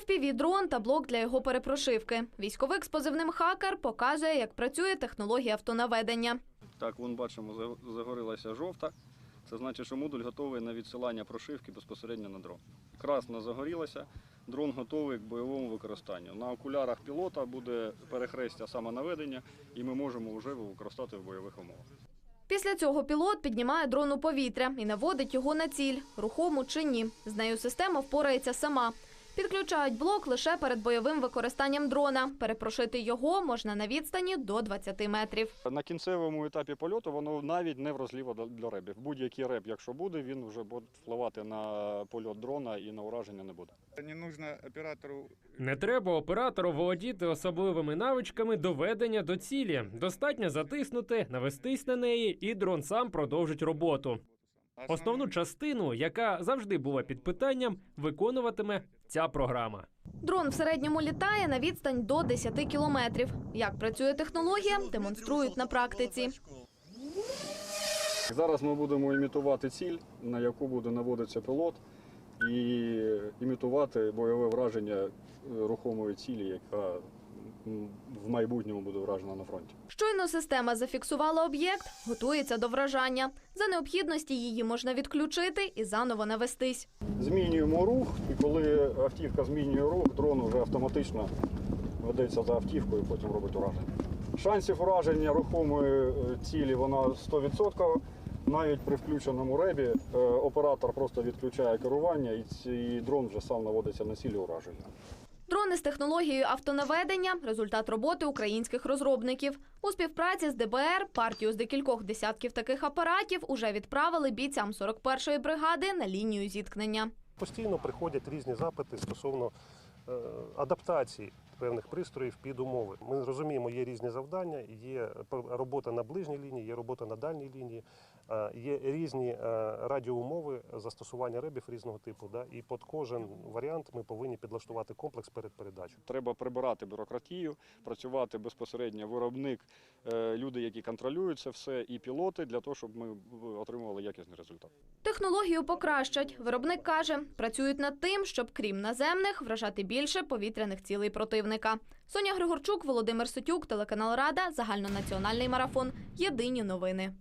FPV-дрон та блок для його перепрошивки. Військовик з позивним хакер показує, як працює технологія автонаведення. Так, вон бачимо, за- загорілася жовта. Це значить, що модуль готовий на відсилання прошивки безпосередньо на дрон. Красно загорілася, дрон готовий к бойовому використанню. На окулярах пілота буде перехрестя самонаведення, і ми можемо вже використати в бойових умовах. Після цього пілот піднімає дрон у повітря і наводить його на ціль, рухому чи ні. З нею система впорається сама. Підключають блок лише перед бойовим використанням дрона. Перепрошити його можна на відстані до 20 метрів. На кінцевому етапі польоту воно навіть не вразливо для- ребів. Будь-який реб, якщо буде, він вже буде впливати на польот дрона і на ураження не буде. Не нужно оператору Не треба оператору володіти особливими навичками доведення до цілі. Достатньо затиснути, навестись на неї, і дрон сам продовжить роботу. Основну частину, яка завжди була під питанням, виконуватиме ця програма. Дрон в середньому літає на відстань до 10 кілометрів. Як працює технологія, демонструють на практиці. Зараз ми будемо імітувати ціль, на яку буде наводитися пілот, і імітувати бойове враження рухомої цілі, яка в майбутньому буде вражена на фронті. Щойно система зафіксувала об'єкт, готується до вражання. За необхідності її можна відключити і заново навестись. Змінюємо рух, і коли автівка змінює рух, дрон вже автоматично ведеться за автівкою, і потім робить ураження. Шансів ураження рухомої е, цілі вона 100%. Навіть при включеному ребі е, оператор просто відключає керування, і дрон вже сам наводиться на цілі ураження. Дрони з технологією автонаведення результат роботи українських розробників. У співпраці з ДБР партію з декількох десятків таких апаратів уже відправили бійцям 41-ї бригади на лінію зіткнення. Постійно приходять різні запити стосовно е, адаптації певних пристроїв під умови. Ми розуміємо, є різні завдання, є робота на ближній лінії, є робота на дальній лінії, е, є різні е, радіоумови застосування ребів різного типу. Да? І під кожен варіант ми повинні підлаштувати комплекс перед передачею. Треба прибирати бюрократію, працювати безпосередньо виробник, е, люди, які контролюють це все, і пілоти для того, щоб ми отримували якісний результат. Технологію покращать. Виробник каже, працюють над тим, щоб крім наземних вражати більше повітряних цілей противника. Соня Григорчук, Володимир Сотюк, телеканал Рада, загальнонаціональний марафон. Єдині новини.